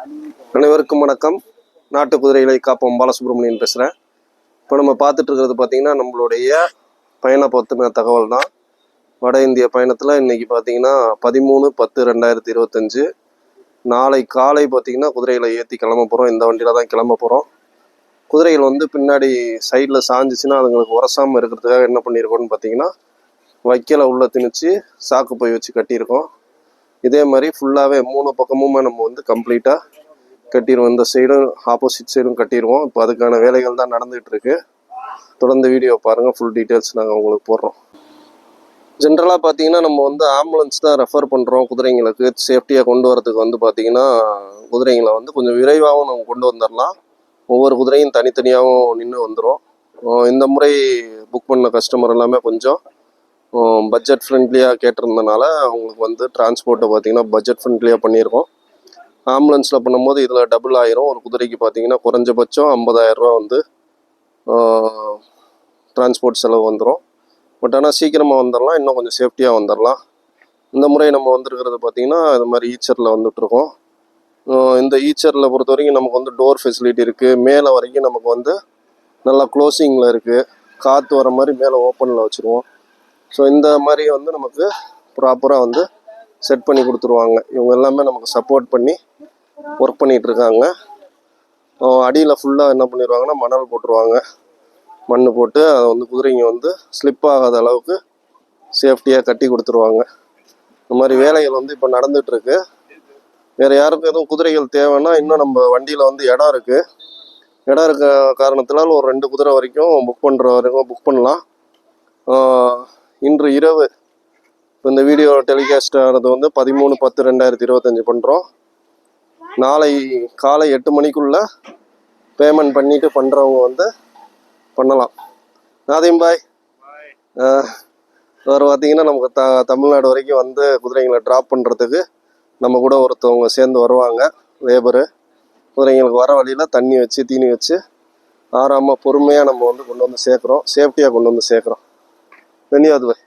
அனைவருக்கும் வணக்கம். நாட்டு குதிரைகளை காப்போம். பாலசுப்ரமணியன் பேசுகிறேன் இப்போ நம்ம பார்த்துட்டு இருக்கிறது பார்த்தீங்கன்னா நம்மளுடைய பயண பற்றின தகவல் தான் வட இந்திய பயணத்தில் இன்னைக்கு பார்த்தீங்கன்னா பதிமூணு பத்து ரெண்டாயிரத்தி இருபத்தஞ்சு. நாளை காலை பார்த்தீங்கன்னா குதிரைகளை ஏற்றி கிளம்ப போகிறோம் இந்த வண்டியில் தான் கிளம்ப போகிறோம் குதிரைகள் வந்து பின்னாடி சைடில் சாஞ்சிச்சுன்னா அதுங்களுக்கு உரசாமல் இருக்கிறதுக்காக என்ன பண்ணியிருக்கோன்னு பார்த்தீங்கன்னா வைக்கலை உள்ளே திணிச்சு சாக்கு போய் வச்சு கட்டியிருக்கோம். இதே மாதிரி ஃபுல்லாகவே மூணு பக்கமுமே நம்ம வந்து கம்ப்ளீட்டாக கட்டிடுவோம். இந்த சைடும் ஆப்போசிட் சைடும் கட்டிடுவோம். இப்போ அதுக்கான வேலைகள் தான் நடந்துகிட்டு இருக்கு தொடர்ந்து வீடியோ பாருங்கள் ஃபுல் டீட்டெயில்ஸ் நாங்கள் உங்களுக்கு போடுறோம். ஜென்ரலாக பார்த்தீங்கன்னா நம்ம வந்து ஆம்புலன்ஸ் தான் ரெஃபர் பண்ணுறோம் குதிரைங்களுக்கு. சேஃப்டியாக கொண்டு வரதுக்கு வந்து பார்த்தீங்கன்னா குதிரைங்களை வந்து கொஞ்சம் விரைவாகவும் நம்ம கொண்டு வந்துடலாம். ஒவ்வொரு குதிரையும் தனித்தனியாகவும் நின்று வந்துடும் இந்த முறை புக் பண்ண கஸ்டமர் எல்லாமே கொஞ்சம் பட்ஜெட் ஃப்ரெண்ட்லியாக கேட்டிருந்தனால அவங்களுக்கு வந்து டிரான்ஸ்போர்ட்டை பார்த்தீங்கன்னா பட்ஜெட் ஃப்ரெண்ட்லியாக பண்ணியிருக்கோம். ஆம்புலன்ஸில் பண்ணும்போது இதில் டபுள் ஆயிரும். ஒரு குதிரைக்கு பார்த்தீங்கன்னா குறைஞ்சபட்சம் ஐம்பதாயிரரூவா வந்து டிரான்ஸ்போர்ட் செலவு வந்துடும் பட் ஆனால் சீக்கிரமாக வந்துடலாம் இன்னும் கொஞ்சம் சேஃப்டியாக வந்துடலாம் இந்த முறை நம்ம வந்திருக்கிறது பார்த்தீங்கன்னா இது மாதிரி ஈச்சரில் வந்துட்டுருக்கோம். இந்த ஈச்சரில் பொறுத்த வரைக்கும் நமக்கு வந்து டோர் ஃபெசிலிட்டி இருக்குது மேலே வரைக்கும் நமக்கு வந்து நல்லா க்ளோசிங்கில் இருக்குது காற்று வர மாதிரி மேலே ஓப்பனில் வச்சுருவோம். ஸோ இந்த மாதிரி வந்து நமக்கு ப்ராப்பராக வந்து செட் பண்ணி கொடுத்துருவாங்க. இவங்க எல்லாமே நமக்கு சப்போர்ட் பண்ணி ஒர்க் பண்ணிகிட்டு இருக்காங்க அடியில் ஃபுல்லாக என்ன பண்ணிடுவாங்கன்னா மணல் போட்டுருவாங்க. மண் போட்டு அதை வந்து குதிரைங்க வந்து ஸ்லிப் ஆகாத அளவுக்கு சேஃப்டியாக கட்டி கொடுத்துருவாங்க. இந்த மாதிரி வேலைகள் வந்து இப்போ நடந்துகிட்ருக்கு. வேறு யாருக்கும் எதுவும் குதிரைகள் தேவைன்னா இன்னும் நம்ம வண்டியில் வந்து இடம் இருக்குது இடம் இருக்க காரணத்தினால் ஒரு ரெண்டு குதிரை வரைக்கும் புக் பண்ணுற வரைக்கும் புக் பண்ணலாம். இன்று இரவு இப்போ இந்த வீடியோ டெலிகாஸ்ட் ஆனது வந்து பதிமூணு பத்து ரெண்டாயிரத்தி இருபத்தஞ்சி பண்ணுறோம் நாளை காலை எட்டு மணிக்குள்ளே பேமெண்ட் பண்ணிட்டு பண்ணுறவங்க வந்து பண்ணலாம். நாதையும் பாய். அவர் பார்த்தீங்கன்னா நமக்கு த தமிழ்நாடு வரைக்கும் வந்து குதிரைங்களை ட்ராப் பண்ணுறதுக்கு நம்ம கூட ஒருத்தவங்க சேர்ந்து வருவாங்க லேபரு குதிரைங்களுக்கு வர வழியில் தண்ணி வச்சு தீனி வச்சு ஆறாமல் பொறுமையாக நம்ம வந்து கொண்டு வந்து சேர்க்குறோம். சேஃப்டியாக கொண்டு வந்து சேர்க்குறோம். தன்யவாத் பாய்